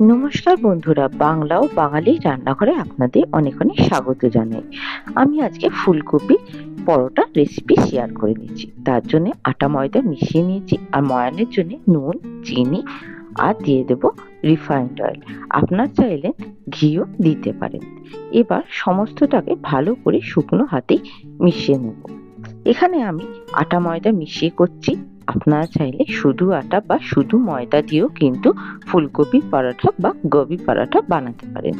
নমস্কার বন্ধুরা, বাংলা ও বাঙালি রান্নাঘরে আপনাদের অনেক অনেক স্বাগত জানাই। আমি আজকে ফুলকপি পরোটা রেসিপি শেয়ার করে নিয়েছি তার জন্য আটা ময়দা মিশিয়ে নিয়েছি আর ময়ানের জন্য নুন, চিনি আর দিয়ে দেব রিফাইন্ড অয়েল আপনার চাইলে ঘিও দিতে পারেন। এবার সমস্তটাকে ভালো করে শুকনো হাতেই মিশিয়ে নেব। এখানে আমি আটা ময়দা মিশিয়ে করছি। আপনারা চাইলে শুধু আটা বা শুধু ময়দা দিয়েও কিন্তু ফুলকপি পরাঠা বা গোবি পরাঠা বানাতে পারেন।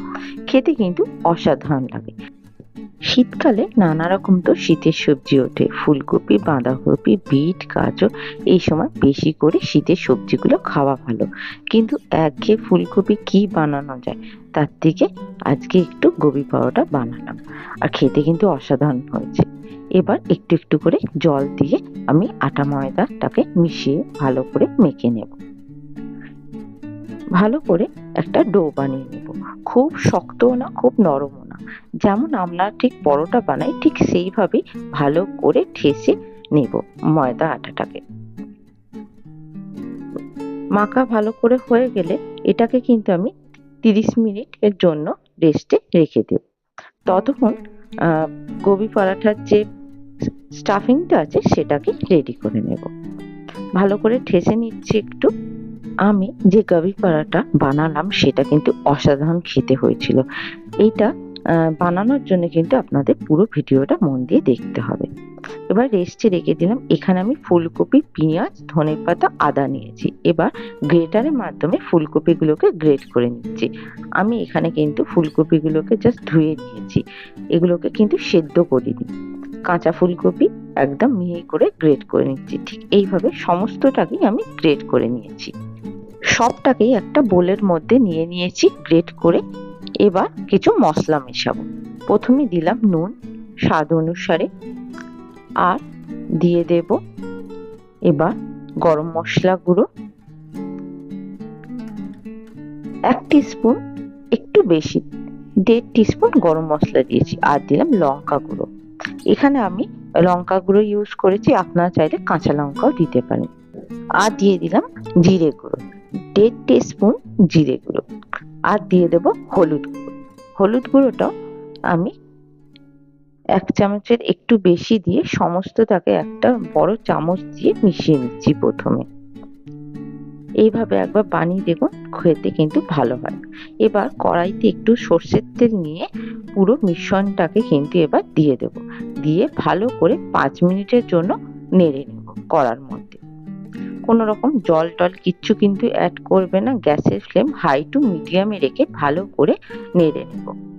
খেতে কিন্তু অসাধারণ লাগে। শীতকালে নানা রকম তো শীতের সবজি ওঠে। ফুলকপি, বাঁধাকপি, বিট, গাজর এই সময় বেশি করে শীতের সবজিগুলো খাওয়া ভালো। কিন্তু একঘেয়ে ফুলকপি কি বানানো যায়? তার থেকে আজকে একটু গোবি পরোটা বানালাম। আর খেতে কিন্তু অসাধারণ হয়েছে। এবার একটু একটু করে জল দিয়ে আমি আটা ময়দাটাকে মিশিয়ে ভালো করে মেখে নেব। ভালো করে একটা ডো বানিয়ে নেব। খুব শক্তও না, খুব নরমও না। যেমন আমরা ঠিক পরোটা বানাই, ঠিক সেইভাবেই ভালো করে ঠেসে নেব ময়দা আটাটাকে। মাখা ভালো করে হয়ে গেলে এটাকে কিন্তু আমি তিরিশ মিনিটের জন্য রেস্টে রেখে দেব। ততক্ষণ গোবি পরাঠার যে স্টাফিংটা আছে সেটাকে রেডি করে নেব। ভালো করে ঠেসে নিচ্ছি একটু। আমি যে গবি পরাটা বানালাম সেটা কিন্তু অসাধারণ খেতে হয়েছিল। এইটা বানানোর জন্য কিন্তু আপনাদের পুরো ভিডিওটা মন দিয়ে দেখতে হবে। এবার রেস্টে রেখে দিলাম। এখানে আমি ফুলকপি, পেঁয়াজ, ধনে পাতা, আদা নিয়েছি। এবার গ্রেটারের মাধ্যমে ফুলকপিগুলোকে গ্রেট করে নিচ্ছি। আমি এখানে কিন্তু ফুলকপিগুলোকে জাস্ট ধুয়ে নিয়েছি। এগুলোকে কিন্তু সেদ্ধ করিনি। কাঁচা ফুলকপি একদম মিহি করে গ্রেট করে নিচ্ছি। ঠিক এইভাবে সমস্তটাকেই আমি গ্রেট করে নিয়েছি। সবটাকেই একটা বোলের মধ্যে নিয়ে নিয়েছি গ্রেট করে। এবার কিছু মশলা মেশাবো। প্রথমে দিলাম নুন। স্বাদ অনুসারে আর দিয়ে দেব এবার গরম মশলা গুঁড়ো। এক স্পুন একটু বেশি, দেড় স্পুন গরম মশলা দিয়েছি আর দিলাম লঙ্কা গুঁড়ো। এখানে আমি লঙ্কা গুঁড়ো ইউজ করেছি, আপনারা চাইলে কাঁচা লঙ্কাও দিতে পারেন। আর দিয়ে দিলাম জিরে গুঁড়ো, দেড় স্পুন জিরে গুঁড়ো। আর দিয়ে দেব হলুদ গুঁড়ো। হলুদ গুঁড়োটাও আমি এক চামচের একটু বেশি দিয়ে সমস্তটাকে একটা বড় চামচ দিয়ে মিশিয়ে নিচ্ছি প্রথমে। এইভাবে একবার বানিয়ে দেখুন, খেতে কিন্তু ভালো হয়। এবার কড়াইতে একটু সর্ষের তেল নিয়ে পুরো মিশ্রণটাকে কিন্তু এবার দিয়ে দেব। দিয়ে ভালো করে পাঁচ মিনিটের জন্য নেড়ে নেব কড়ার মধ্যে। কোনো রকম জল টল কিচ্ছু কিন্তু অ্যাড করবে না। গ্যাসের ফ্লেম হাই টু মিডিয়ামে রেখে ভালো করে নেড়ে নেব।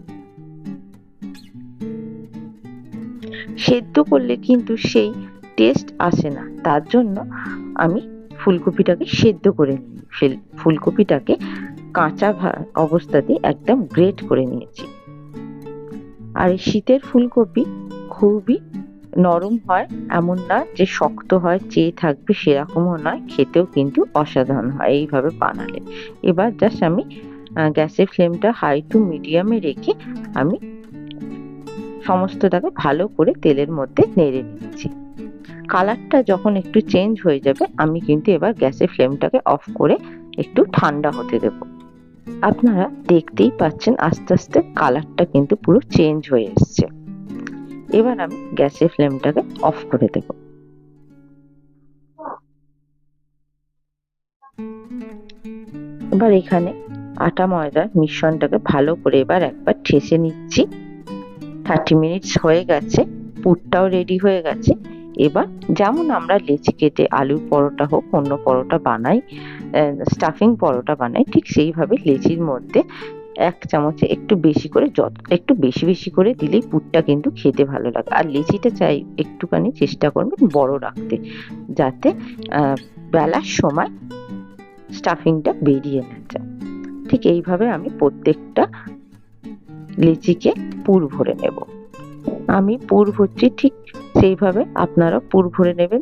সেদ্ধ করলে কিন্তু সেই টেস্ট আসে না। তার জন্য আমি ফুলকপিটাকে সেদ্ধ করে নিই। ফুলকপিটাকে কাঁচা অবস্থাতে একদম গ্রেট করে নিয়েছি। আর এই শীতের ফুলকপি খুবই নরম হয়, এমন না যে শক্ত হয়, চেয়ে থাকবে সেরকমও নয়, খেতেও কিন্তু অসাধারণ হয় এইভাবে বানালে। এবার জাস্ট আমি গ্যাসের ফ্লেমটা হাই টু মিডিয়ামে রেখে আমি সমস্তটাকে ভালো করে তেলের মধ্যে নেড়ে নিচ্ছি। কালারটা যখন একটু চেঞ্জ হয়ে যাবে, আমি কিন্তু এবার গ্যাসের ফ্লেমটাকে অফ করে একটু ঠান্ডা হতে দেব। আপনারা দেখতেই পাচ্ছেন আস্তে আস্তে কালারটা কিন্তু পুরো চেঞ্জ হয়ে এসছে। এবার আমি গ্যাসের ফ্লেমটাকে অফ করে দেব। এবার এখানে আটা ময়দার মিশ্রণটাকে ভালো করে এবার একবার ঠেসে নিচ্ছি। থার্টি মিনিটস হয়ে গেছে, পুরটাও রেডি হয়ে গেছে। এবার যেমন আমরা লেচি কেটে আলুর পরোটা হোক, অন্য পরোটা বানাই স্টাফিং পরোটা বানাই, ঠিক সেইভাবে লেচির মধ্যে এক চামচে একটু বেশি করে যত, একটু বেশি বেশি করে দিলেই পুরটা কিন্তু খেতে ভালো লাগে। আর লেচিটা চাই, একটুখানি চেষ্টা করবেন বড় রাখতে, যাতে বেলার সময় স্টাফিংটা বেরিয়ে না যায়। ঠিক এইভাবে আমি প্রত্যেকটা লিচিকে পুর ভরে নেব। আমি পুর ভরছি ঠিক সেইভাবে আপনারা পুর ভরে নেবেন।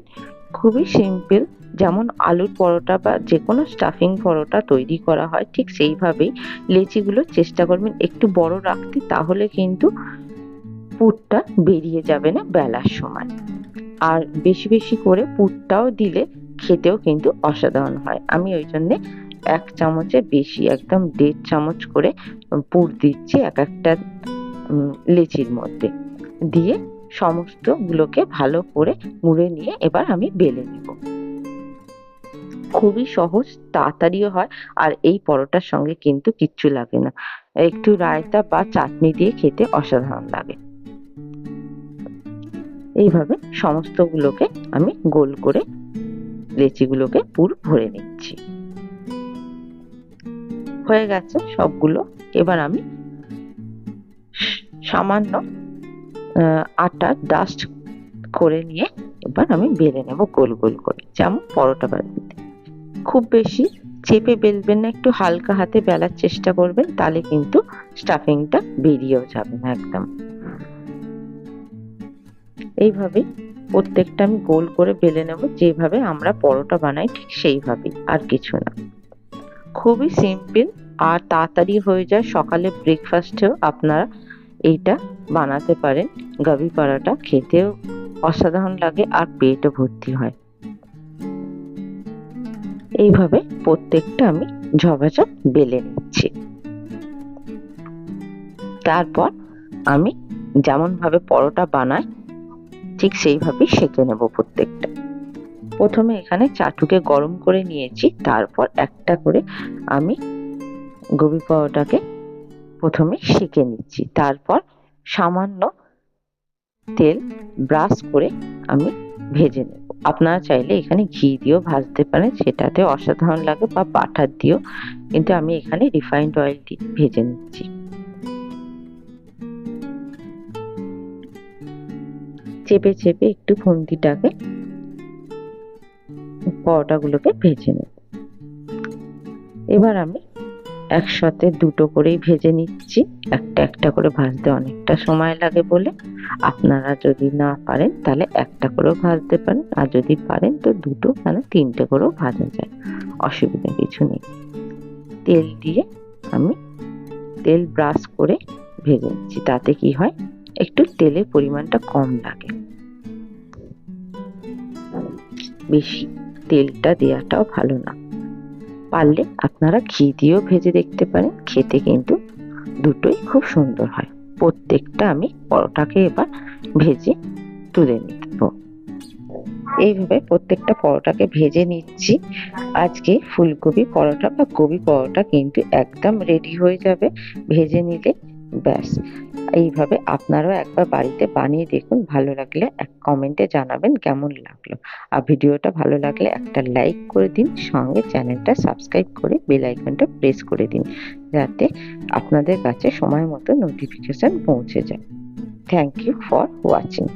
খুবই সিম্পল যেমন আলুর পরোটা বা যে কোনো স্টাফিং পরোটা তৈরি করা হয়, ঠিক সেইভাবেই লেচিগুলো চেষ্টা করবেন একটু বড় রাখতে, তাহলে কিন্তু পুরটা বেরিয়ে যাবে না বেলার সময়। আর বেশি বেশি করে পুরটাও দিলে খেতেও কিন্তু অসাধারণ হয়। আমি ওই জন্যে এক চামচে বেশি, একদম দেড় চামচ করে পুর দিচ্ছি এক একটা লেচির মধ্যে। দিয়ে সমস্ত গুলোকে ভালো করে মুড়ে নিয়ে এবার আমি বেলে নেব। খুবই সহজ, তাড়াতাড়িও হয় আর এই পরোটার সঙ্গে কিন্তু কিচ্ছু লাগে না। একটু রায়তা বা চাটনি দিয়ে খেতে অসাধারণ লাগে। এইভাবে সমস্ত গুলোকে আমি গোল করে লেচিগুলোকে পুর ভরে নিচ্ছি। হয়ে গেছে সবগুলো। এবার আমি সামান্য আটা ডাস্ট করে নিয়ে এবার আমি বেলে নেব গোল গোল করে। যেমন পরোটা বানাতে। খুব বেশি চেপে বেলবেন না, একটু হালকা হাতে বেলার চেষ্টা করবেন, তাহলে কিন্তু স্টাফিংটা বেরিয়েও যাবে না একদম। এইভাবে প্রত্যেকটা আমি গোল করে বেলে নেব, যেভাবে আমরা পরোটা বানাই ঠিক সেইভাবেই, আর কিছু না। খুবই সিম্পল আর তাড়াতাড়ি হয়ে যায়। সকালে ব্রেকফাস্টেও আপনারা এইটা বানাতে পারেন। গাভি পরোটা খেতেও অসাধারণ লাগে আর পেটও ভর্তি হয়। এইভাবে প্রত্যেকটা আমি ঝপাঝপ বেলে নিচ্ছি। তারপর আমি যেমন ভাবে পরোটা বানাই, ঠিক সেইভাবেই সেঁকে নেব প্রত্যেকটা। প্রথমে এখানে চাটুকে গরম করে নিয়েছি, তারপর একটা করে আমি গোবি পরোটাকে প্রথমে সেঁকে নিচ্ছি। তারপর সামান্য তেল ব্রাশ করে আমি ভেজে নেব। আপনারা চাইলে এখানে ঘি দিয়েও ভাজতে পারেন, সেটাতে অসাধারণ লাগে বা বাটার দিয়েও, কিন্তু আমি এখানে রিফাইন্ড অয়েল দিয়ে ভেজে নিচ্ছি। চেপে চেপে একটু খুন্তিটাকে পরোটাগুলোকে ভেজে নেব। এবার আমি একসাথে দুটো করেই ভেজে নিচ্ছি। একটা একটা করে ভাজতে অনেকটা সময় লাগে বলে। আপনারা যদি না পারেন, তাহলে একটা করেও ভাজতে পারেন। আর যদি পারেন, তো দুটো মানে তিনটে করেও ভাজা যায়। অসুবিধা কিছু নেই। তেল দিয়ে আমি তেল ব্রাশ করে ভেজে নিচ্ছি। তাতে কি হয়, একটু তেলের পরিমাণটা কম লাগে। বেশি তেলটা দেওয়াটাও ভালো না। পারলে আপনারা ঘি দিয়েও ভেজে দেখতে পারেন, খেতে কিন্তু দুটোই খুব সুন্দর হয়। প্রত্যেকটা আমি পরোটাকে এবার ভেজে তুলে নিব। এইভাবে প্রত্যেকটা পরোটাকে ভেজে নিচ্ছি। আজকে ফুলকপি পরোটা বা গোবি পরোটা কিন্তু একদম রেডি হয়ে যাবে। ভেজে নিলে ব্যাস। এইভাবে আপনারাও একবার বাড়িতে বানিয়ে দেখুন, ভালো লাগলে এক কমেন্টে জানাবেন কেমন লাগল। আর ভিডিওটা ভালো লাগলে একটা লাইক করে দিন, সঙ্গে চ্যানেলটা সাবস্ক্রাইব করে বেল আইকনটা প্রেস করে দিন, যাতে আপনাদের কাছে সময় মতো নোটিফিকেশন পৌঁছে যায়। Thank you for watching